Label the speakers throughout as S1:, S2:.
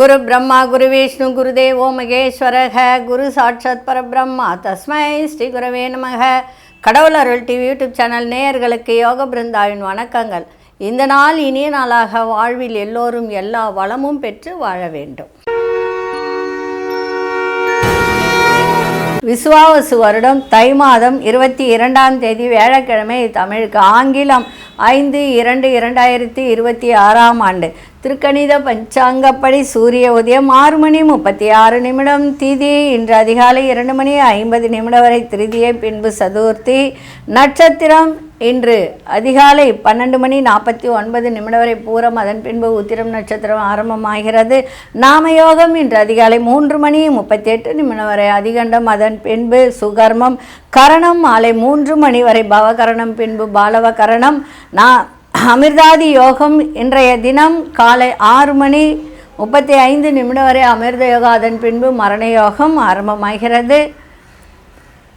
S1: குரு பிரம்மா குரு விஷ்ணு குருதேவோ மகேஸ்வரக குரு சாட்சாத் பரபிரம்மா. தஸ்மை ஸ்ரீ குருவே நமக. கடவுள் அருள் டிவி யூடியூப் சேனல் நேயர்களுக்கு யோக பிருந்தாவின் வணக்கங்கள். இந்த நாள் இனிய நாளாக வாழ்வில் எல்லோரும் எல்லா வளமும் பெற்று வாழ வேண்டும். விசுவாவசு வருடம் தை மாதம் இருபத்தி இரண்டாம் தேதி வியாழக்கிழமை தமிழுக்கு ஆங்கிலம் ஐந்து இரண்டு இரண்டாயிரத்தி இருபத்தி ஆறாம் ஆண்டு. திருக்கணித பஞ்சாங்கப்படி சூரிய உதயம் ஆறு மணி முப்பத்தி ஆறு நிமிடம். திதி இன்று அதிகாலை இரண்டு மணி ஐம்பது நிமிடம் வரை திருதியை பின்பு சதுர்த்தி. நட்சத்திரம் இன்று அதிகாலை பன்னெண்டு மணி நாற்பத்தி ஒன்பது நிமிடம் வரை பூரம். அதன் பின்பு உத்திரம் நட்சத்திரம் ஆரம்பமாகிறது. நாமயோகம் இன்று அதிகாலை மூன்று மணி முப்பத்தி எட்டு நிமிடம் வரை அதிகண்டம். அதன் பின்பு சுகர்மம். கரணம் மாலை மூன்று மணி வரை பவகரணம். பின்பு பாலவ கரணம் நான் அமிர்தாதி யோகம் இன்றைய தினம் காலை ஆறு மணி முப்பத்தி ஐந்து நிமிடம் வரை அமிர்த யோகா அதன் பின்பு மரண யோகம் ஆரம்பமாகிறது.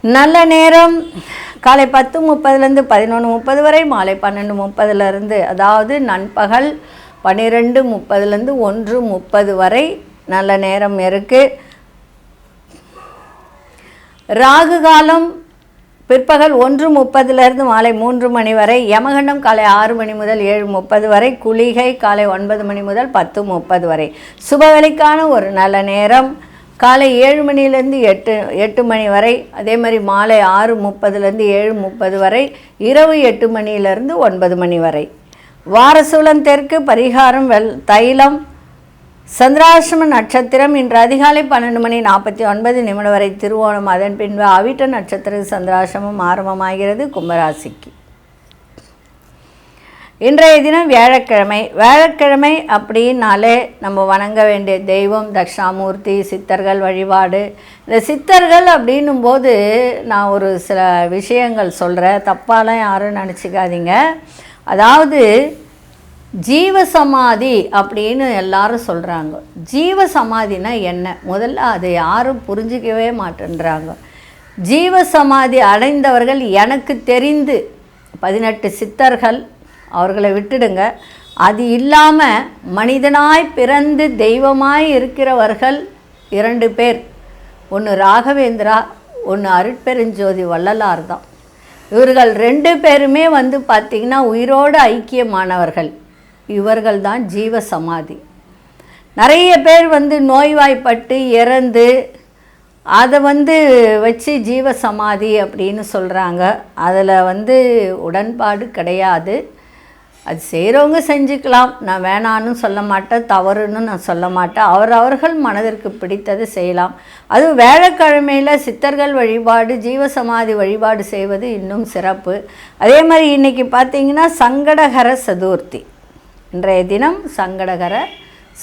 S1: நல்ல நேரம் காலை பத்து முப்பதுலேருந்து பதினொன்று முப்பது வரை மாலை பன்னெண்டு முப்பதுலேருந்து அதாவது நண்பகல் பன்னிரெண்டு முப்பதுலேருந்து ஒன்று முப்பது வரை நல்ல நேரம் இருக்குது ராகு காலம் பிற்பகல் ஒன்று முப்பதுலேருந்து மாலை மூன்று மணி வரை யமகண்டம் காலை ஆறு மணி முதல் ஏழு முப்பது வரை குளிகை காலை ஒன்பது மணி முதல் பத்து முப்பது வரை. சுபவேளைக்கான ஒரு நல்ல நேரம். காலை ஏழு மணிலேருந்து எட்டு எட்டு மணி வரை அதே மாதிரி மாலை ஆறு முப்பதுலேருந்து ஏழு முப்பது வரை இரவு எட்டு மணியிலேருந்து ஒன்பது மணி வரை. வாரசூலம் தெற்கு பரிகாரம் வெள் தைலம் சந்திராசிரம நட்சத்திரம் இன்று அதிகாலை பன்னெண்டு மணி நாற்பத்தி ஒன்பது நிமிடம் வரை திருவோணம். அதன் பின்பு அவிட்ட நட்சத்திர சந்திராசிரமம் ஆரம்பமாகிறது கும்பராசிக்கு. இன்றைய தினம் வியாழக்கிழமை. வியாழக்கிழமை அப்படின்னாலே நம்ம வணங்க வேண்டிய தெய்வம் தக்ஷாமூர்த்தி சித்தர்கள் வழிபாடு. இந்த சித்தர்கள் அப்படின்னும் போது நான் ஒரு சில விஷயங்கள் சொல்கிறேன் தப்பாலாம் யாரும் நினச்சிக்காதீங்க. அதாவது ஜீவசமாதி அப்படின்னு எல்லாரும் சொல்கிறாங்க ஜீவசமாதினா என்ன? முதல்ல அதை யாரும் புரிஞ்சிக்கவே மாட்டேன்றாங்க. ஜீவசமாதி அடைந்தவர்கள் எனக்கு தெரிந்து பதினெட்டு சித்தர்கள் அவர்களை விட்டுடுங்க. அது இல்லாமல் மனிதனாய் பிறந்து தெய்வமாய் இருக்கிறவர்கள் இரண்டு பேர். ஒன்று ராகவேந்திரா ஒன்று அருட்பெருஞ்சோதி வள்ளலார் தான். இவர்கள் ரெண்டு பேருமே வந்து பார்த்திங்கன்னா உயிரோடு ஐக்கியமானவர்கள். இவர்கள் தான் ஜீவ சமாதி நிறைய பேர் வந்து நோய்வாய்ப்பட்டு இறந்து அதை வந்து வச்சு ஜீவ சமாதி அப்படின்னு சொல்கிறாங்க அதில் வந்து உடன்பாடு கிடையாது. அது செய்கிறவங்க செஞ்சுக்கலாம். நான் வேணான்னு சொல்ல மாட்டேன் தவறுன்னு நான் சொல்ல மாட்டேன். அவர் அவர்கள் மனதிற்கு பிடித்தது செய்யலாம். அது வேலைக்கிழமையில் சித்தர்கள் வழிபாடு ஜீவசமாதி வழிபாடு செய்வது இன்னும் சிறப்பு. அதே மாதிரி இன்றைக்கி பார்த்தீங்கன்னா சங்கடகர சதுர்த்தி. இன்றைய தினம் சங்கடகர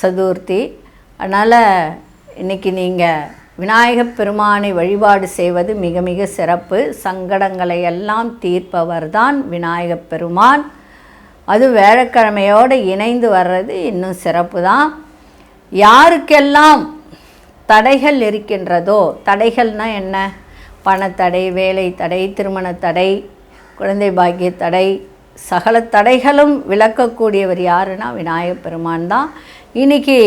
S1: சதுர்த்தி. அதனால் இன்றைக்கி நீங்கள் விநாயகப் பெருமானை வழிபாடு செய்வது மிக மிக சிறப்பு. சங்கடங்களை எல்லாம் தீர்ப்பவர் தான் விநாயகப் பெருமான். அது வேழக்கிழமையோடு இணைந்து வர்றது இன்னும் சிறப்பு தான் யாருக்கெல்லாம் தடைகள் இருக்கின்றதோ தடைகள்னால் என்ன? பணத்தடை வேலை தடை திருமண தடை குழந்தை பாக்கிய தடை சகல தடைகளும் விளக்கக்கூடியவர் யாருன்னா விநாயகப் பெருமான் தான். இன்றைக்கி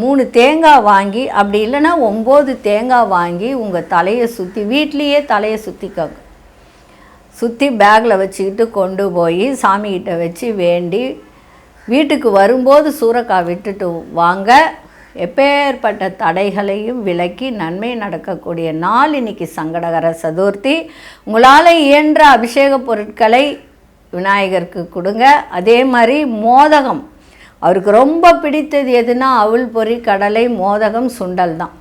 S1: மூணு தேங்காய் வாங்கி அப்படி இல்லைன்னா ஒம்பது தேங்காய் வாங்கி உங்கள் தலையை சுற்றி வீட்லேயே தலையை சுற்றிக்கோங்க சுற்றி பேக்கில் வச்சுக்கிட்டு கொண்டு போய் சாமிகிட்ட வச்சு வேண்டி வீட்டுக்கு வரும்போது சூறக்காய் விட்டுட்டு வாங்க. எப்பேற்பட்ட தடைகளையும் விலக்கி நன்மை நடக்கக்கூடிய நாள் இன்னைக்கு சங்கடகர சதுர்த்தி. உங்களால் இயன்ற அபிஷேக பொருட்களை விநாயகருக்கு கொடுங்க. அதே மாதிரி மோதகம். அவருக்கு ரொம்ப பிடித்தது எதுனா அவுள் பொறி கடலை மோதகம் சுண்டல் தான்.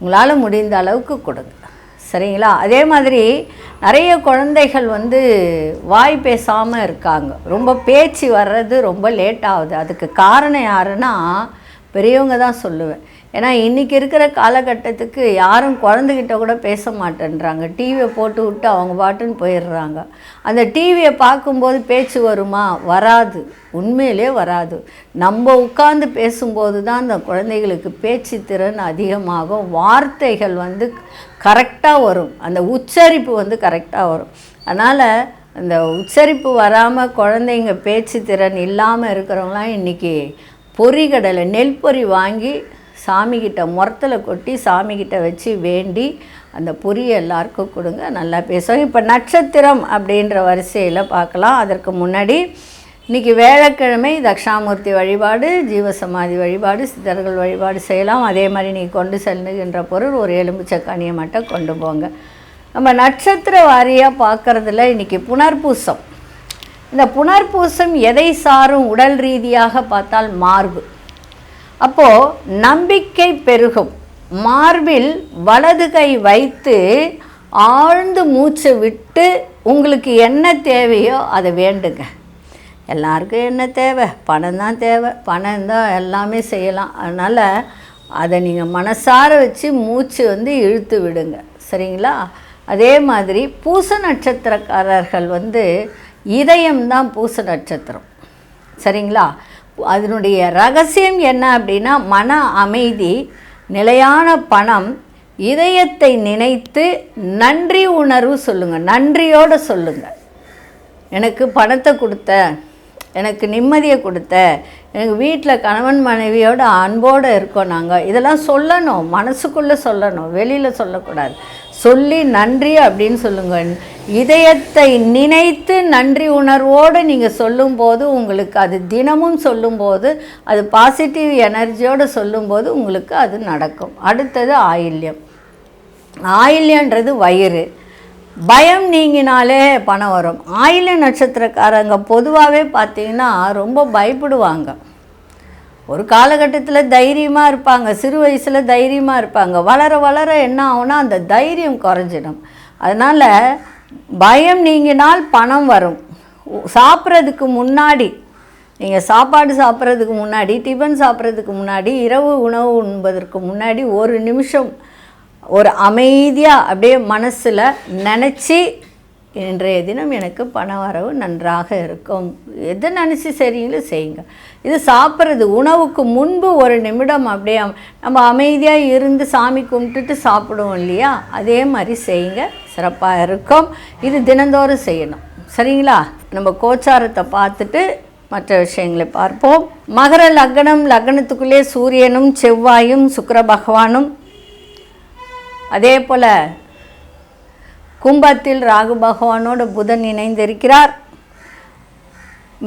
S1: உங்களால் முடிந்த அளவுக்கு கொடுங்க. சரிங்களா? அதே மாதிரி நிறைய குழந்தைகள் வந்து வாய் பேசாமல் இருக்காங்க. ரொம்ப பேச்சு வர்றது ரொம்ப லேட் ஆகுது. அதுக்கு காரணம் யாருன்னா பெரியவங்க தான் சொல்லுவேன். ஏன்னா இன்றைக்கி இருக்கிற காலகட்டத்துக்கு யாரும் குழந்தைகிட்ட கூட பேச மாட்டேன்றாங்க. டிவியை போட்டு விட்டு அவங்க பாட்டுன்னு போயிடுறாங்க. அந்த டிவியை பார்க்கும்போது பேச்சு வருமா? வராது. உண்மையிலே வராது. நம்ம உட்காந்து பேசும்போது தான் அந்த குழந்தைகளுக்கு பேச்சு திறன் அதிகமாகும். வார்த்தைகள் வந்து கரெக்டாக வரும். அந்த உச்சரிப்பு வந்து கரெக்டாக வரும். அதனால் அந்த உச்சரிப்பு வராமல் குழந்தைங்க பேச்சு திறன் இல்லாமல் இருக்கிறவங்களாம் இன்றைக்கி பொறிகடலை நெல் பொறி வாங்கி சாமிக்கிட்ட முரத்தில் கொட்டி சாமிக்கிட்ட வச்சு வேண்டி அந்த பொரியை எல்லாருக்கும் கொடுங்க. நல்லா பேசுவோம். இப்போ நட்சத்திரம் அப்படின்ற வரிசையில் பார்க்கலாம். அதற்கு முன்னாடி இன்றைக்கி வேளக்கிழமை தக்ஷாமூர்த்தி வழிபாடு ஜீவசமாதி வழிபாடு சித்தர்கள் வழிபாடு செய்யலாம். அதே மாதிரி நீ கொண்டு செல்லுகின்ற பொருள் ஒரு எலும்புச்சக்கானியை மட்டும் கொண்டு போங்க. நம்ம நட்சத்திர வாரியாக பார்க்குறதுல இன்றைக்கி புனர்பூசம். இந்த புனர்பூசம் எதை சாரும் உடல் ரீதியாக பார்த்தால் மார்பு. அப்போது நம்பிக்கை பெருகும். மார்பில் வலது கை வைத்து ஆழ்ந்து மூச்சை விட்டு உங்களுக்கு என்ன தேவையோ அதை வேண்டுங்க. எல்லாருக்கும் என்ன தேவை? பணம் தான் தேவை. பணம் தான் எல்லாமே செய்யலாம். அதனால் அதை நீங்கள் மனசார வச்சு மூச்சு வந்து இழுத்து விடுங்க. சரிங்களா? அதே மாதிரி பூச நட்சத்திரக்காரர்கள் வந்து இதயம்தான் பூச நட்சத்திரம். சரிங்களா? அதனுடைய ரகசியம் என்ன அப்படின்னா மன அமைதி நிலையான பணம் இதயத்தை நினைத்து நன்றி உணர்வு சொல்லுங்கள் நன்றியோடு சொல்லுங்கள் எனக்கு பணத்தை கொடுத்த எனக்கு நிம்மதியை கொடுத்த எனக்கு வீட்டில் கணவன் மனைவியோட அன்போடு இருக்கோம் நாங்கள் இதெல்லாம் சொல்லணும் மனசுக்குள்ளே சொல்லணும் வெளியில் சொல்லக்கூடாது. சொல்லி நன்றி அப்படின்னு சொல்லுங்கள் இதயத்தை நினைத்து நன்றி உணர்வோடு நீங்கள் சொல்லும்போது உங்களுக்கு அது தினமும் சொல்லும்போது அது பாசிட்டிவ் எனர்ஜியோடு சொல்லும்போது உங்களுக்கு அது நடக்கும். அடுத்தது ஆயில்யம். ஆயில்யன்றது வயிறு. பயம் நீங்கினாலே பணம் வரும். ஆயில நட்சத்திரக்காரங்க பொதுவாகவே பார்த்தீங்கன்னா ரொம்ப பயப்படுவாங்க. ஒரு காலகட்டத்தில் தைரியமாக இருப்பாங்க சிறு வயசில் தைரியமாக இருப்பாங்க. வளர வளர என்ன ஆகும்னா அந்த தைரியம் குறைஞ்சிடும். அதனால் பயம் நீங்கினால் பணம் வரும். சாப்பிட்றதுக்கு முன்னாடி நீங்கள் சாப்பாடு சாப்பிட்றதுக்கு முன்னாடி டிஃபன் சாப்பிட்றதுக்கு முன்னாடி இரவு உணவு உண்பதற்கு முன்னாடி ஒரு நிமிஷம் ஒரு அமைதியாக அப்படியே மனசில் நினச்சி இன்றைய தினம் எனக்கு பண வரவு நன்றாக இருக்கும். எதை நினச்சி சரிங்களோ செய்யுங்க. இது சாப்பிட்றது உணவுக்கு முன்பு ஒரு நிமிடம் அப்படியே நம்ம அமைதியாக இருந்து சாமி கும்பிட்டுட்டு சாப்பிடுவோம் இல்லையா? அதே மாதிரி செய்யுங்க. சிறப்பாக இருக்கும். இது தினந்தோறும் செய்யணும். சரிங்களா? நம்ம கோச்சாரத்தை பார்த்துட்டு மற்ற விஷயங்களை பார்ப்போம். மகர லக்னம் லக்னத்துக்குள்ளே சூரியனும் செவ்வாயும் சுக்கர பகவானும் அதே போல் கும்பத்தில் ராகு பகவானோடு புதன் இணைந்திருக்கிறார்.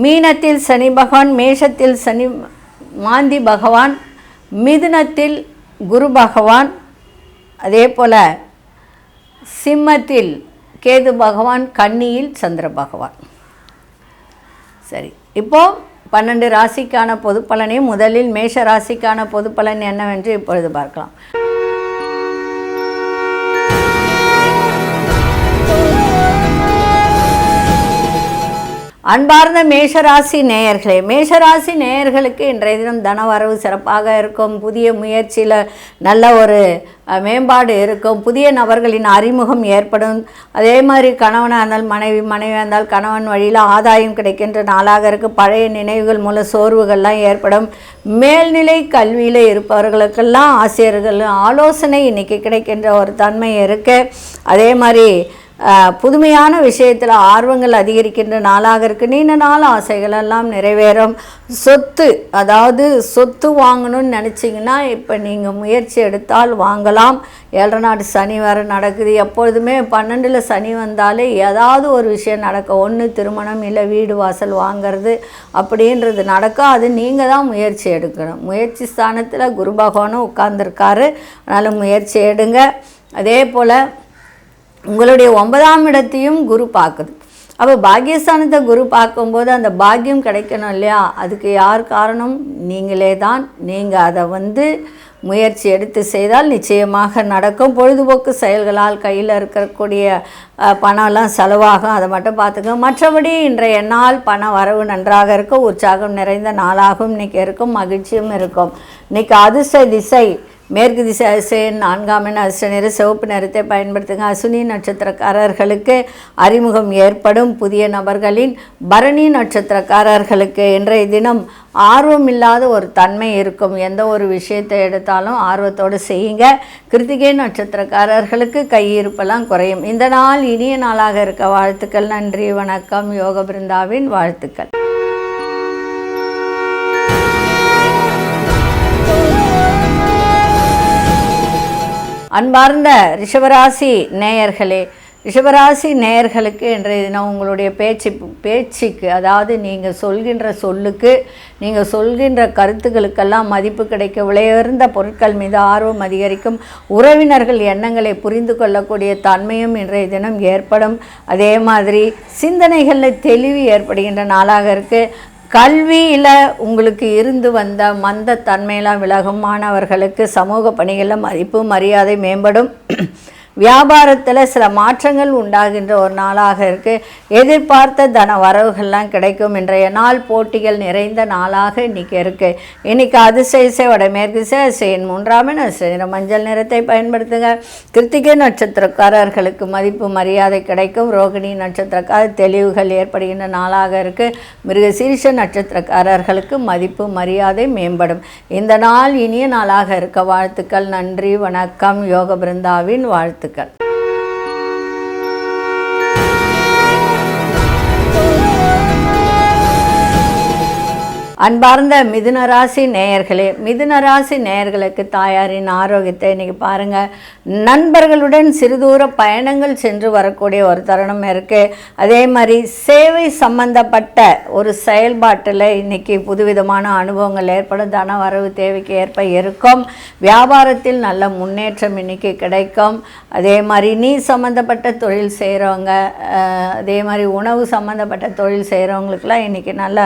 S1: மீனத்தில் சனி பகவான் மேஷத்தில் சனி மாந்தி பகவான் மிதுனத்தில் குரு பகவான் அதே போல் சிம்மத்தில் கேது பகவான் கன்னியில் சந்திர பகவான். சரி இப்போது பன்னெண்டு ராசிக்கான பொது பலனை முதலில் மேஷ ராசிக்கான பொது பலன் என்னவென்று இப்பொழுது பார்க்கலாம். அன்பார்ந்த மேஷராசி நேயர்களே மேஷராசி நேயர்களுக்கு இன்றைய தினம் தனவரவு சிறப்பாக இருக்கும். புதிய முயற்சியில் நல்ல ஒரு மேம்பாடு இருக்கும். புதிய நபர்களின் அறிமுகம் ஏற்படும். அதே மாதிரி கணவனாக இருந்தால் மனைவி மனைவியாக இருந்தால் கணவன் வழியில் ஆதாயம் கிடைக்கின்ற நாளாக இருக்குது பழைய நினைவுகள் மூலம் சோர்வுகள்லாம் ஏற்படும். மேல்நிலை கல்வியில் இருப்பவர்களுக்கெல்லாம் ஆசிரியர்கள் ஆலோசனை இன்றைக்கி கிடைக்கின்ற ஒரு தன்மை இருக்குது அதே மாதிரி புதுமையான விஷயத்தில் ஆர்வங்கள் அதிகரிக்கின்ற நாளாக இருக்குது நீண்ட நாள் ஆசைகள் எல்லாம் நிறைவேறும். சொத்து அதாவது சொத்து வாங்கணும்னு நினச்சிங்கன்னா இப்போ நீங்கள் முயற்சி எடுத்தால் வாங்கலாம். ஏழரை நாடு சனி வர நடக்குது. எப்பொழுதுமே பன்னெண்டில் சனி வந்தாலே ஏதாவது ஒரு விஷயம் நடக்க ஒன்று திருமணம் இல்லை வீடு வாசல் வாங்கிறது அப்படின்றது நடக்கும். அது நீங்கள் தான் முயற்சி எடுக்கணும். முயற்சி ஸ்தானத்தில் குரு பகவானும் உட்கார்ந்துருக்காரு. அதனால் முயற்சி எடுங்க. அதே போல் உங்களுடைய ஒன்பதாம் இடத்தையும் குரு பார்க்குது. அப்போ பாக்கியஸ்தானத்தை குரு பார்க்கும்போது அந்த பாக்கியம் கிடைக்கணும் இல்லையா? அதுக்கு யார் காரணம்? நீங்களே தான். நீங்கள் அதை வந்து முயற்சி எடுத்து செய்தால் நிச்சயமாக நடக்கும். பொழுதுபோக்கு செயல்களால் கையில் இருக்கக்கூடிய பணம்லாம் செலவாகும். அதை மட்டும் பார்த்துக்கோங்க மற்றபடி இன்றைய நாள் பண வரவு நன்றாக இருக்கும். உற்சாகம் நிறைந்த நாளாகவும் இன்றைக்கி இருக்கும். மகிழ்ச்சியும் இருக்கும். இன்றைக்கி அதிர்ஷ்ட திசை. மேற்கு திசை அதிசயன் நான்காம் எண் அதிர்ஷ்ட நிற சிவப்பு நிறத்தை பயன்படுத்துங்க. அசுனி நட்சத்திரக்காரர்களுக்கு அறிமுகம் ஏற்படும் புதிய நபர்களின் பரணி நட்சத்திரக்காரர்களுக்கு இன்றைய தினம் ஆர்வம் இல்லாத ஒரு தன்மை இருக்கும். எந்த ஒரு விஷயத்தை எடுத்தாலும் ஆர்வத்தோடு செய்யுங்க. கிருத்திகை நட்சத்திரக்காரர்களுக்கு கையிருப்பெல்லாம் குறையும். இந்த நாள் இனிய நாளாக இருக்க வாழ்த்துக்கள். நன்றி வணக்கம். யோக பிருந்தாவின் வாழ்த்துக்கள். அன்பார்ந்த ரிஷபராசி நேயர்களே ரிஷபராசி நேயர்களுக்கு இன்றைய தினம் உங்களுடைய பேச்சு பேச்சுக்கு அதாவது நீங்கள் சொல்கின்ற சொல்லுக்கு நீங்கள் சொல்கின்ற கருத்துக்களுக்கெல்லாம் மதிப்பு கிடைக்க விலையுயர்ந்த பொருட்கள் மீது ஆர்வம் அதிகரிக்கும் உறவினர்கள் எண்ணங்களை புரிந்து கொள்ளக்கூடிய தன்மையும் இன்றைய தினம் ஏற்படும். அதே மாதிரி சிந்தனைகளில் தெளிவு ஏற்படுகின்ற நாளாக இருக்குது கல்வியில் உங்களுக்கு இருந்து வந்த மந்த தன்மையெல்லாம் விலகும். மாணவர்களுக்கு சமூக பணிகளில் மதிப்பு மரியாதை மேம்படும். வியாபாரத்தில் சில மாற்றங்கள் உண்டாகின்ற ஒரு நாளாக இருக்குது எதிர்பார்த்த தன வரவுகள்லாம் கிடைக்கும். இன்றைய நாள் போட்டிகள் நிறைந்த நாளாக இன்றைக்கி இருக்குது இன்றைக்கி அதிசய வடமேற்கு சேன் மூன்றாம் நிற மஞ்சள் நிறத்தை பயன்படுத்துங்க. கிருத்திகை நட்சத்திரக்காரர்களுக்கு மதிப்பு மரியாதை கிடைக்கும். ரோகிணி நட்சத்திரக்கார தெளிவுகள் ஏற்படுகின்ற நாளாக இருக்குது மிருகசீரிஷ நட்சத்திரக்காரர்களுக்கு மதிப்பு மரியாதை மேம்படும். இந்த நாள் இனிய நாளாக இருக்க. வாழ்த்துக்கள் நன்றி வணக்கம். யோக பிருந்தாவின் வாழ்த்து. வாழ்த்துக்கள் அன்பார்ந்த மிதுன ராசி நேயர்களே மிதுன ராசி நேயர்களுக்கு தாயாரின் ஆரோக்கியத்தை இன்றைக்கி பாருங்கள் நண்பர்களுடன் சிறுதூர பயணங்கள் சென்று வரக்கூடிய ஒரு தருணம் இருக்குது அதே மாதிரி சேவை சம்பந்தப்பட்ட ஒரு செயல்பாட்டில் இன்றைக்கி புதுவிதமான அனுபவங்கள் ஏற்படும். தன வரவு தேவைக்கு ஏற்ப இருக்கும். வியாபாரத்தில் நல்ல முன்னேற்றம் இன்றைக்கி கிடைக்கும். அதே மாதிரி நீ சம்மந்தப்பட்ட தொழில் செய்கிறவங்க அதே மாதிரி உணவு சம்மந்தப்பட்ட தொழில் செய்கிறவங்களுக்கெல்லாம் இன்றைக்கி நல்ல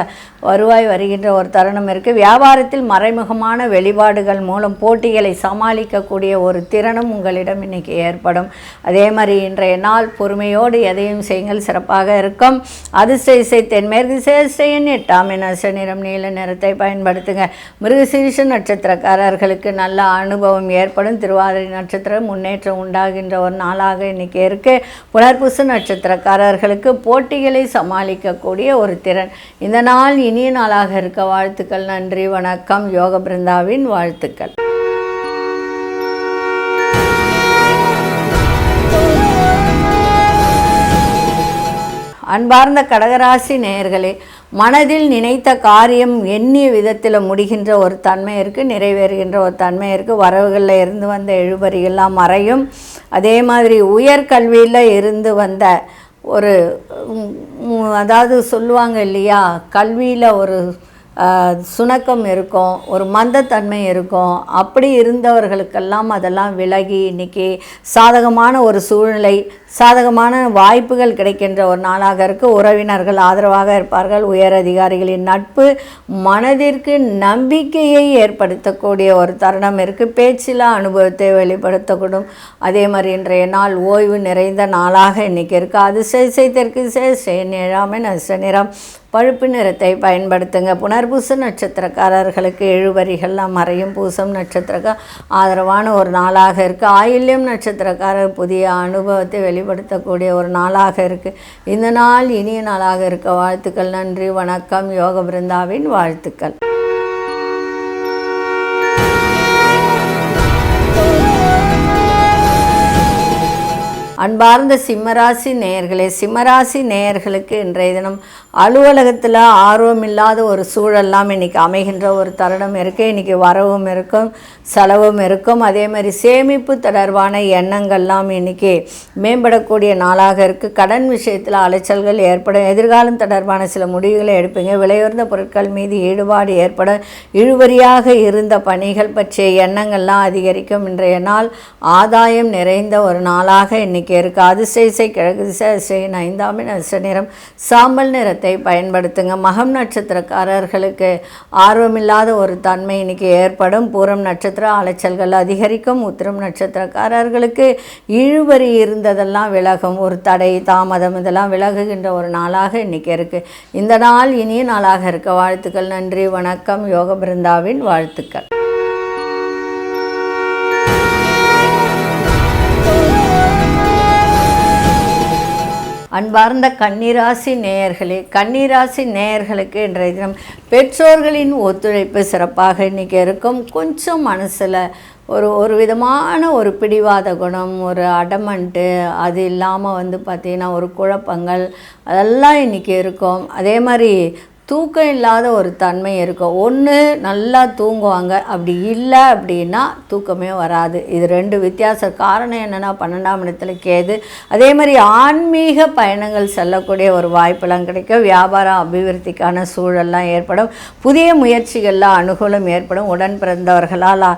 S1: வருவாய் வருகின்ற அப்படின்ற ஒரு தருணம் இருக்குது வியாபாரத்தில் மறைமுகமான வெளிப்பாடுகள் மூலம் போட்டிகளை சமாளிக்கக்கூடிய ஒரு திறனும் உங்களிடம் இன்றைக்கி ஏற்படும். அதே மாதிரி இன்றைய நாள் பொறுமையோடு எதையும் செய்யுங்கள் சிறப்பாக இருக்கும். அதிர்ஷ்ட இசை தென்மேற்கு சேஷ்டையின் எட்டாம் நச நிறம் நீல நிறத்தை பயன்படுத்துங்க. மிருகசீரிஷ நட்சத்திரக்காரர்களுக்கு நல்ல அனுபவம் ஏற்படும். திருவாதிரை நட்சத்திரம் முன்னேற்றம் உண்டாகின்ற ஒரு நாளாக இன்றைக்கி இருக்குது புனர்பூச நட்சத்திரக்காரர்களுக்கு போட்டிகளை சமாளிக்கக்கூடிய ஒரு திறன். இந்த நாள் இனிய நாளாக இருக்க வாழ்த்துக்கள் நன்றி வணக்கம். யோக பிருந்தாவின் வாழ்த்துக்கள். அன்பார்ந்த கடகராசி நேயர்களே மனதில் நினைத்த காரியம் எண்ணிய விதத்தில் முடிகின்ற ஒரு தன்மை இருக்குது நிறைவேறுகின்ற ஒரு தன்மை இருக்குது வரவுகளில் இருந்து வந்த எழுபறியெல்லாம் மறையும். அதே மாதிரி உயர்கல்வியில் இருந்து வந்த ஒரு அதாவது சொல்லுவாங்க இல்லையா கல்வியில் ஒரு சுணக்கம் இருக்கும் ஒரு மந்தத்தன்மை இருக்கும். அப்படி இருந்தவர்களுக்கெல்லாம் அதெல்லாம் விலகி இன்றைக்கி சாதகமான ஒரு சூழ்நிலை சாதகமான வாய்ப்புகள் கிடைக்கின்ற ஒரு நாளாக இருக்குது உறவினர்கள் ஆதரவாக இருப்பார்கள். உயர் அதிகாரிகளின் நட்பு மனதிற்கு நம்பிக்கையை ஏற்படுத்தக்கூடிய ஒரு தருணம் இருக்குது பேச்சில் அனுபவத்தை வெளிப்படுத்தக்கூடும். அதே மாதிரி இன்றைய நாள் ஓய்வு நிறைந்த நாளாக இன்றைக்கி இருக்குது அது செய் தெற்கு செய் நிழாமை நச நிறம் பழுப்பு நிறத்தை பயன்படுத்துங்க. புனர்பூச நட்சத்திரக்காரர்களுக்கு எழுவரிகள்லாம் மறையும் பூசம் நட்சத்திரக்க ஆதரவான ஒரு நாளாக இருக்குது ஆயில்யம் நட்சத்திரக்காரர் புதிய அனுபவத்தை வெளிப்படுத்தக்கூடிய ஒரு நாளாக இருக்குது இந்த நாள் இனிய நாளாக இருக்க. வாழ்த்துக்கள் நன்றி வணக்கம். யோக பிருந்தாவின் வாழ்த்துக்கள். அன்பார்ந்த சிம்மராசி நேயர்களே சிம்மராசி நேயர்களுக்கு இன்றைய தினம் அலுவலகத்தில் ஆர்வம் இல்லாத ஒரு சூழல்லாம் இன்றைக்கி அமைகின்ற ஒரு தருணம் இருக்குது இன்றைக்கி வரவும் இருக்கும் செலவும் இருக்கும். அதே மாதிரி சேமிப்பு தொடர்பான எண்ணங்கள்லாம் இன்றைக்கி மேம்படக்கூடிய நாளாக இருக்குது கடன் விஷயத்தில் அலைச்சல்கள் ஏற்படும். எதிர்காலம் தொடர்பான சில முடிவுகளை எடுப்பீங்க. விலையுறந்த பொருட்கள் மீது ஈடுபாடு ஏற்படும். இழுவரியாக இருந்த பணிகள் பற்றிய எண்ணங்கள்லாம் அதிகரிக்கும். இன்றைய நாள் ஆதாயம் நிறைந்த ஒரு நாளாக இன்றைக்கி இன்றைக்கி இருக்குது அதிசய கிழக்கு திசை ஐந்தாம் நட்ச நிறம். சாம்பல் நிறத்தை பயன்படுத்துங்க. மகம் நட்சத்திரக்காரர்களுக்கு ஆர்வமில்லாத ஒரு தன்மை இன்றைக்கி ஏற்படும். பூரம் நட்சத்திர அலைச்சல்கள் அதிகரிக்கும். உத்திரம் நட்சத்திரக்காரர்களுக்கு இழுவரி இருந்ததெல்லாம் விலகும். ஒரு தடை தாமதம் இதெல்லாம் விலகுகின்ற ஒரு நாளாக இன்றைக்கி இருக்குது இந்த நாள் இனிய நாளாக இருக்க. வாழ்த்துக்கள் நன்றி வணக்கம். யோக பிருந்தாவின் வாழ்த்துக்கள். அன்பார்ந்த கன்னிராசி நேயர்களே கன்னிராசி நேயர்களுக்கு இன்றைய தினம் பெற்றோர்களின் ஒத்துழைப்பு சிறப்பாக இன்றைக்கி இருக்கும். கொஞ்சம் மனசில் ஒரு ஒரு விதமான ஒரு பிடிவாத குணம் ஒரு அடமண்ட்டு அது இல்லாமல் வந்து பார்த்திங்கன்னா ஒரு குழப்பங்கள் அதெல்லாம் இன்றைக்கி இருக்கும். அதே மாதிரி தூக்கம் இல்லாத ஒரு தன்மை இருக்கும். ஒன்று நல்லா தூங்குவாங்க. அப்படி இல்லை அப்படின்னா தூக்கமே வராது. இது ரெண்டு வித்தியாச காரணம் என்னென்னா பன்னெண்டாம் இடத்துல கேது. அதே மாதிரி ஆன்மீக பயணங்கள் செல்லக்கூடிய ஒரு வாய்ப்பெல்லாம் கிடைக்கும். வியாபாரம் அபிவிருத்திக்கான சூழல்லாம் ஏற்படும். புதிய முயற்சிகளில் அனுகூலம் ஏற்படும். உடன் பிறந்தவர்களால்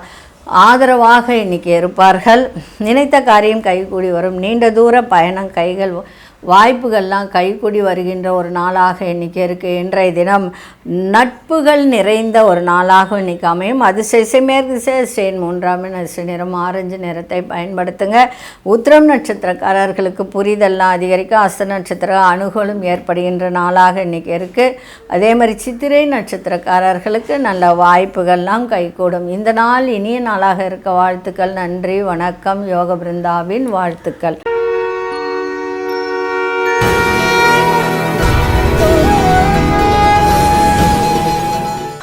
S1: ஆதரவாக இன்னைக்கு இருப்பார்கள். நினைத்த காரியம் கைகூடி வரும். நீண்ட தூர பயணம் கைகள் வாய்ப்புகள்லாம் கைக்கூடி வருகின்ற ஒரு நாளாக இன்றைக்கி இருக்குது இன்றைய தினம் நட்புகள் நிறைந்த ஒரு நாளாக இன்றைக்கி அமையும். அது சிசைமேற்கு ஸ்டேன் மூன்றாம் நட்ச நிறம் ஆரஞ்சு நிறத்தை பயன்படுத்துங்க. உத்திரம் நட்சத்திரக்காரர்களுக்கு புரிதல்லாம் அதிகரிக்கும் அஸ்த நட்சத்திர அனுகூலம் ஏற்படுகின்ற நாளாக இன்றைக்கி இருக்குது அதே மாதிரி சித்திரை நட்சத்திரக்காரர்களுக்கு நல்ல வாய்ப்புகள்லாம் கைகூடும். இந்த நாள் இனிய நாளாக இருக்க வாழ்த்துக்கள். நன்றி வணக்கம். யோக பிருந்தாவின் வாழ்த்துக்கள்.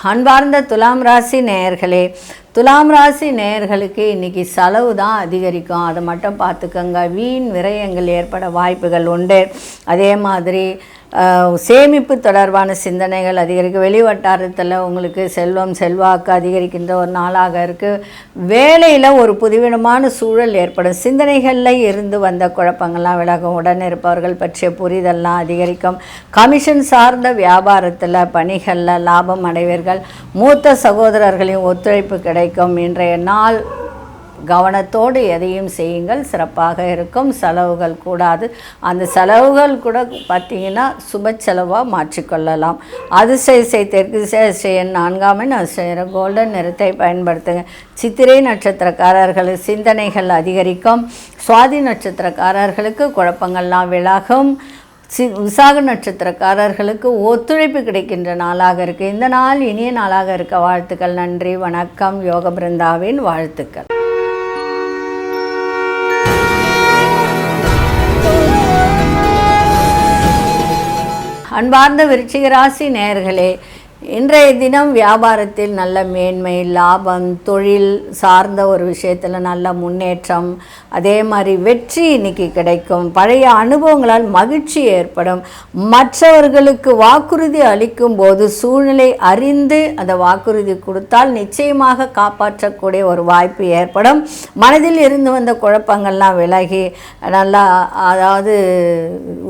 S1: அன்பார்ந்த துலாம் ராசி நேயர்களே துலாம் ராசி நேயர்களுக்கு இன்றைக்கி செலவு தான் அதிகரிக்கும். அதை மட்டும் பார்த்துக்கோங்க. வீண் விரயங்கள் ஏற்பட வாய்ப்புகள் உண்டு. அதே மாதிரி சேமிப்பு தொடர்பான சிந்தனைகள் அதிகரிக்கும். வெளி வட்டாரத்தில் உங்களுக்கு செல்வம் செல்வாக்கு அதிகரிக்கின்ற ஒரு நாளாக இருக்குது வேலையில் ஒரு புதுவிதமான சூழல் ஏற்படும். சிந்தனைகளில் இருந்து வந்த குழப்பங்கள்லாம் விலகும். உடன் இருப்பவர்கள் பற்றிய புரிதல்லாம் அதிகரிக்கும். கமிஷன் சார்ந்த வியாபாரத்தில் பணிகளில் லாபம் அடைவீர்கள். மூத்த சகோதரர்களின் ஒத்துழைப்பு கிடைக்கும். இன்றைய நாள் கவனத்தோடு எதையும் செய்யுங்கள். சிறப்பாக இருக்கும். செலவுகள் கூடாது. அந்த செலவுகள் கூட பார்த்தீங்கன்னா சுப செலவாக மாற்றிக்கொள்ளலாம். அதிசய தெற்கு திசையன் நான்காம் எண் அதிசய கோல்டன் நிறத்தை பயன்படுத்துங்க. சித்திரை நட்சத்திரக்காரர்கள் சிந்தனைகள் அதிகரிக்கும். சுவாதி நட்சத்திரக்காரர்களுக்கு குழப்பங்கள்லாம் விலகும். சி விசாக நட்சத்திரக்காரர்களுக்கு ஒத்துழைப்பு கிடைக்கின்ற நாளாக இருக்குது இந்த நாள் இனிய நாளாக இருக்க. வாழ்த்துக்கள் நன்றி வணக்கம். யோக பிருந்தாவின் வாழ்த்துக்கள். அன்பார்ந்த விருச்சிக ராசி நேயர்களே இன்றைய தினம் வியாபாரத்தில் நல்ல மேன்மை லாபம் தொழில் சார்ந்த ஒரு விஷயத்தில் நல்ல முன்னேற்றம் அதே மாதிரி வெற்றி இன்னைக்கு கிடைக்கும். பழைய அனுபவங்களால் மகிழ்ச்சி ஏற்படும். மற்றவர்களுக்கு வாக்குறுதி அளிக்கும் போது சூழ்நிலை அறிந்து அந்த வாக்குறுதி கொடுத்தால் நிச்சயமாக காப்பாற்றக்கூடிய ஒரு வாய்ப்பு ஏற்படும். மனதில் இருந்து வந்த குழப்பங்கள்லாம் விலகி நல்லா அதாவது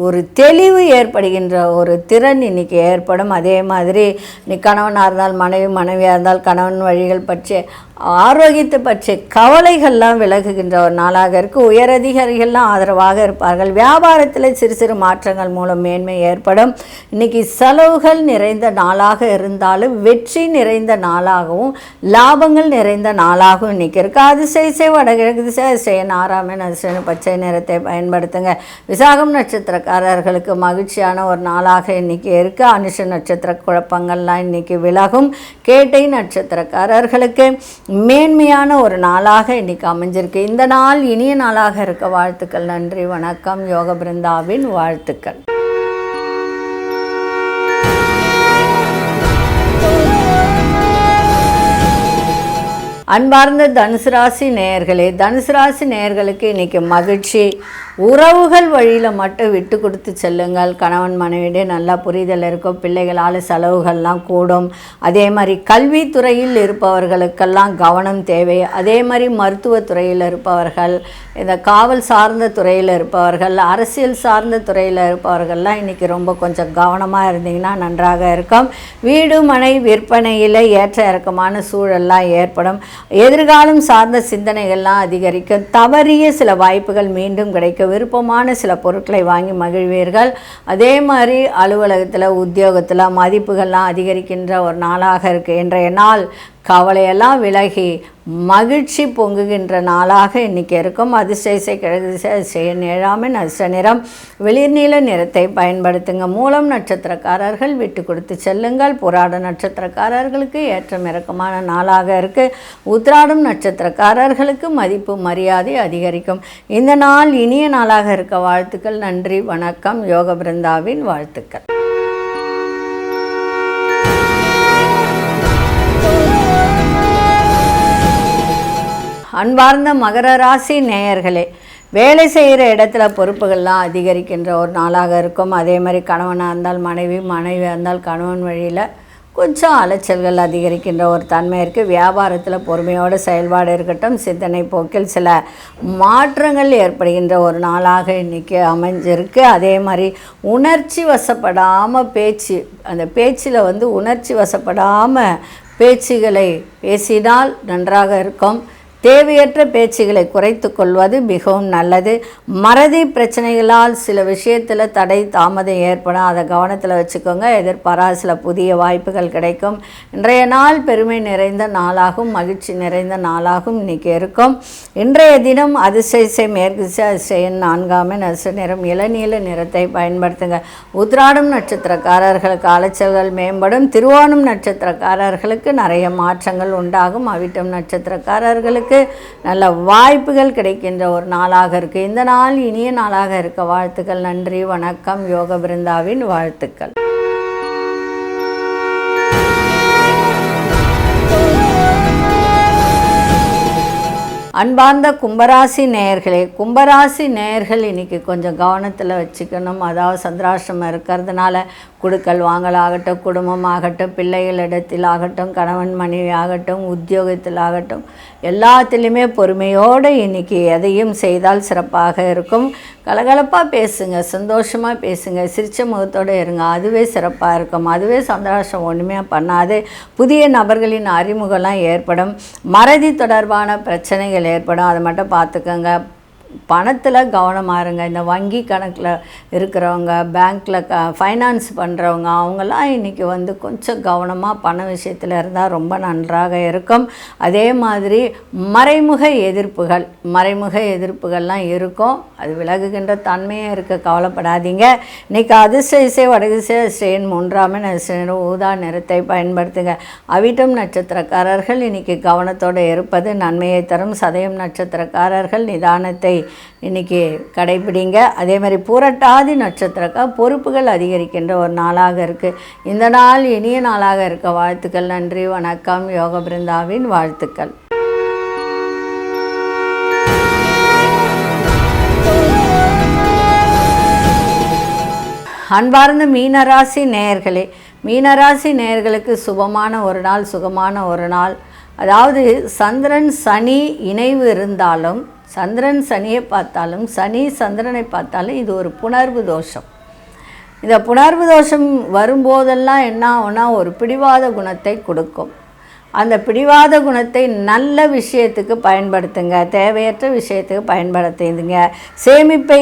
S1: ஒரு தெளிவு ஏற்படுகின்ற ஒரு திறன் இன்னைக்கு ஏற்படும். அதே மாதிரி நீ கணவனாக இருந்தால் மனைவி மனைவியாக இருந்தால் கணவன் வழிகள் பற்றி ஆரோக்கியத்தை பற்றிய கவலைகள்லாம் விலகுகின்ற ஒரு நாளாக இருக்குது உயரதிகாரிகள்லாம் ஆதரவாக இருப்பார்கள். வியாபாரத்தில் சிறு சிறு மாற்றங்கள் மூலம் மேன்மை ஏற்படும். இன்னைக்கு செலவுகள் நிறைந்த நாளாக இருந்தாலும் வெற்றி நிறைந்த நாளாகவும் லாபங்கள் நிறைந்த நாளாகவும் இன்னைக்கு இருக்குது அதிசய வடகிழக்கு திசை அதிசயன் ஆறாமன் அதிசயன் பச்சை நிறத்தை பயன்படுத்துங்க. விசாகம் நட்சத்திரக்காரர்களுக்கு மகிழ்ச்சியான ஒரு நாளாக இன்னைக்கு இருக்குது அனுஷ நட்சத்திர குழப்பங்கள்லாம் இன்னைக்கு விலகும். கேட்டை நட்சத்திரக்காரர்களுக்கு மேன்மையான ஒரு நாளாக இன்னைக்கு அமைஞ்சிருக்கு. இந்த நாள் இனிய நாளாக இருக்க வாழ்த்துக்கள். நன்றி வணக்கம். யோக பிருந்தாவின் வாழ்த்துக்கள். அன்பார்ந்த தனுசு ராசி நேயர்களே தனுசு ராசி நேயர்களுக்கு இன்னைக்கு மகிழ்ச்சி. உறவுகள் வழியில் மட்டும் விட்டு கொடுத்து செல்லுங்கள். கணவன் மனைவியிடையே நல்லா புரிதல் இருக்கும். பிள்ளைகளால் செலவுகள்லாம் கூடும். அதே மாதிரி கல்வித்துறையில் இருப்பவர்களுக்கெல்லாம் கவனம் தேவை. அதே மாதிரி மருத்துவத்துறையில் இருப்பவர்கள் இந்த காவல் சார்ந்த துறையில் இருப்பவர்கள் அரசியல் சார்ந்த துறையில் இருப்பவர்கள்லாம் இன்றைக்கி ரொம்ப கொஞ்சம் கவனமாக இருந்தீங்கன்னா நன்றாக இருக்கும். வீடு மனை விற்பனையில் ஏற்ற இறக்கமான சூழல்லாம் ஏற்படும். எதிர்காலம் சார்ந்த சிந்தனைகள்லாம் அதிகரிக்கும். தவறிய சில வாய்ப்புகள் மீண்டும் கிடைக்கும் விருப்பமான சில பொருட்களை வாங்கி மகிழ்வீர்கள். அதே மாதிரி அலுவலகத்தில் உத்தியோகத்தில் மதிப்புகள்லாம் அதிகரிக்கின்ற ஒரு நாளாக இருக்குது இன்றைய நாள் கவலையெல்லாம் விலகி மகிழ்ச்சி பொங்குகின்ற நாளாக இன்றைக்கி இருக்கும். அதிசயசை கிழக்கு திசை அதிசயன் ஏழாமின் அதிர்ஷ்ட நிறம். வெளிர்நீல நிறத்தை பயன்படுத்துங்க. மூலம் நட்சத்திரக்காரர்கள் விட்டு கொடுத்து செல்லுங்கள். புராட நட்சத்திரக்காரர்களுக்கு ஏற்றம் இறக்கமான நாளாக இருக்குது உத்ராடம் நட்சத்திரக்காரர்களுக்கு மதிப்பு மரியாதை அதிகரிக்கும். இந்த நாள் இனிய நாளாக இருக்க வாழ்த்துக்கள். நன்றி வணக்கம். யோக பிருந்தாவின் வாழ்த்துக்கள். அன்பார்ந்த மகர ராசி நேயர்களே வேலை செய்கிற இடத்துல பொறுப்புகள்லாம் அதிகரிக்கின்ற ஒரு நாளாக இருக்கும். அதே மாதிரி கணவனாக இருந்தால் மனைவி மனைவியாக இருந்தால் கணவன் வழியில் கொஞ்சம் அலைச்சல்கள் அதிகரிக்கின்ற ஒரு தன்மை இருக்குது வியாபாரத்தில் பொறுமையோடு செயல்பாடு இருக்கட்டும். சிந்தனை போக்கில் சில மாற்றங்கள் ஏற்படுகின்ற ஒரு நாளாக இன்றைக்கி அமைஞ்சிருக்கு. அதே மாதிரி உணர்ச்சி வசப்படாமல் பேச்சு அந்த பேச்சில் வந்து உணர்ச்சி வசப்படாமல் பேச்சுகளை பேசினால் நன்றாக இருக்கும். தேவையற்ற பேச்சுகளை குறைத்து கொள்வது மிகவும் நல்லது. மறதி பிரச்சனைகளால் சில விஷயத்தில் தடை தாமதம் ஏற்படும். அதை கவனத்தில் வச்சுக்கோங்க. எதிர்பாராத சில புதிய வாய்ப்புகள் கிடைக்கும். இன்றைய நாள் பெருமை நிறைந்த நாளாகும். மகிழ்ச்சி நிறைந்த நாளாகும். இன்றைக்கி இருக்கும். இன்றைய தினம் அதிசயசை மேற்கிசை அதிசயன் நான்காமே நசு நிறம் இளநீல நிறத்தை பயன்படுத்துங்க. உத்ராடம் நட்சத்திரக்காரர்களுக்கு அலைச்சல்கள் மேம்படும். திருவோணம் நட்சத்திரக்காரர்களுக்கு நிறைய மாற்றங்கள் உண்டாகும். அவிட்டம் நட்சத்திரக்காரர்களுக்கு நல்ல வாய்ப்புகள் கிடைக்கின்ற ஒரு நாளாக இருக்குது இந்த நாள் இனிய நாளாக இருக்க வாழ்த்துக்கள். நன்றி வணக்கம். யோக பிருந்தாவின் வாழ்த்துக்கள். அன்பார்ந்த கும்பராசி நேயர்களே கும்பராசி நேயர்கள் இன்னைக்கு கொஞ்சம் கவனத்தில் வச்சுக்கணும். அதாவது சந்திராஷ்டிரமம் இருக்கிறதுனால குடுக்கல் வாங்கலாகட்டும் குடும்பமாகட்டும் பிள்ளைகளிடத்தில் ஆகட்டும் கணவன் மனைவி ஆகட்டும் உத்தியோகத்தில் ஆகட்டும் எல்லாத்துலேயுமே பொறுமையோடு இன்னைக்கு எதையும் செய்தால் சிறப்பாக இருக்கும். கலகலப்பாக பேசுங்க சந்தோஷமாக பேசுங்க சிரிச்ச முகத்தோடு இருங்க அதுவே சிறப்பாக இருக்கும். அதுவே சந்தோஷம் ஒன்றுமே பண்ணாது. புதிய நபர்களின் அறிமுகம்லாம் ஏற்படும். மறதி தொடர்பான பிரச்சனைகள் ஏற்படும். அதை மட்டும் பார்த்துக்கோங்க. பணத்தில் கவனமாக இருங்க இந்த வங்கி கணக்கில் இருக்கிறவங்க பேங்க்கில் க ஃபைனான்ஸ் பண்ணுறவங்க அவங்களாம் இன்றைக்கி வந்து கொஞ்சம் கவனமாக பண விஷயத்தில் இருந்தால் ரொம்ப நன்றாக இருக்கும். அதே மாதிரி மறைமுக எதிர்ப்புகள் மறைமுக எதிர்ப்புகள்லாம் இருக்கும். அது விலகுகின்ற தன்மையே இருக்க. கவலைப்படாதீங்க. இன்றைக்கி அதிர்ஷ்ட இசை வடகிசை ஸ்ரேன் மூன்றாம் நிற ஊதா நிறத்தை பயன்படுத்துங்க. அவிட்டம் நட்சத்திரக்காரர்கள் இன்றைக்கி கவனத்தோடு இருப்பது நன்மையை தரும். சதயம் நட்சத்திரக்காரர்கள் நிதானத்தை இன்னைக்கு கடைபிடிங்க. அதே மாதிரி பூரட்டாதி நட்சத்திரக்கா பொறுப்புகள் அதிகரிக்கின்ற ஒரு நாளாக இருக்குது இந்த நாள் இனிய நாளாக இருக்க வாழ்த்துக்கள் நன்றி வணக்கம். யோக பிருந்தாவின் வாழ்த்துக்கள். அன்பார்ந்த மீனராசி நேயர்களே மீனராசி நேயர்களுக்கு சுபமான ஒரு நாள் சுகமான ஒரு நாள். அதாவது சந்திரன் சனி இணைவு இருந்தாலும் சந்திரன் சனியை பார்த்தாலும் சனி சந்திரனை பார்த்தாலும் இது ஒரு புணர்வு தோஷம். இந்த புணர்வு தோஷம் வரும்போதெல்லாம் என்ன ஆகும்னா ஒரு பிடிவாத குணத்தை கொடுக்கும். அந்த பிடிவாத குணத்தை நல்ல விஷயத்துக்கு பயன்படுத்துங்க தேவையற்ற விஷயத்துக்கு பயன்படுத்துங்க சேமிப்பை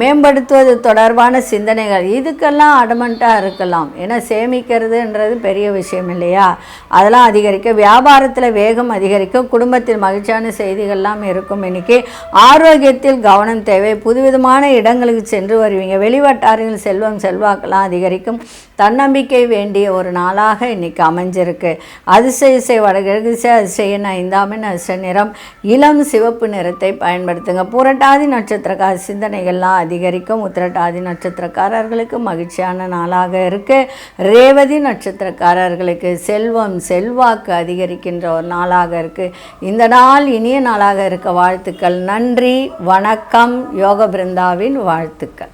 S1: மேம்படுத்துவது தொடர்பான சிந்தனைகள் இதுக்கெல்லாம் அடமண்ட்டாக இருக்கலாம். ஏன்னா சேமிக்கிறதுன்றது பெரிய விஷயம் இல்லையா? அதெல்லாம் அதிகரிக்க வியாபாரத்தில் வேகம் அதிகரிக்கும் குடும்பத்தில் மகிழ்ச்சியான செய்திகள்லாம் இருக்கும். இன்னைக்கு ஆரோக்கியத்தில் கவனம் தேவை. புதுவிதமான இடங்களுக்கு சென்று வருவீங்க. வெளிவட்டாரங்கள் செல்வம் செல்வாக்கெல்லாம் அதிகரிக்கும். தன்னம்பிக்கை வேண்டிய ஒரு நாளாக இன்னைக்கு அமைஞ்சிருக்கு. அதிசய இசை வடகிழக்கு அதிசயன் ஐந்தாமின் அதிசய நிறம் இளம் சிவப்பு நிறத்தை பயன்படுத்துங்க. புரட்டாதி நட்சத்திரக்கார சிந்தனைகள்லாம் அதிகரிக்கும். உத்திரட்டாதி நட்சத்திரக்காரர்களுக்கு மகிழ்ச்சியான நாளாக இருக்குது ரேவதி நட்சத்திரக்காரர்களுக்கு செல்வம் செல்வாக்கு அதிகரிக்கின்ற ஒரு நாளாக இருக்குது இந்த நாள் இனிய நாளாக இருக்க வாழ்த்துக்கள். நன்றி வணக்கம். யோக பிருந்தாவின் வாழ்த்துக்கள்.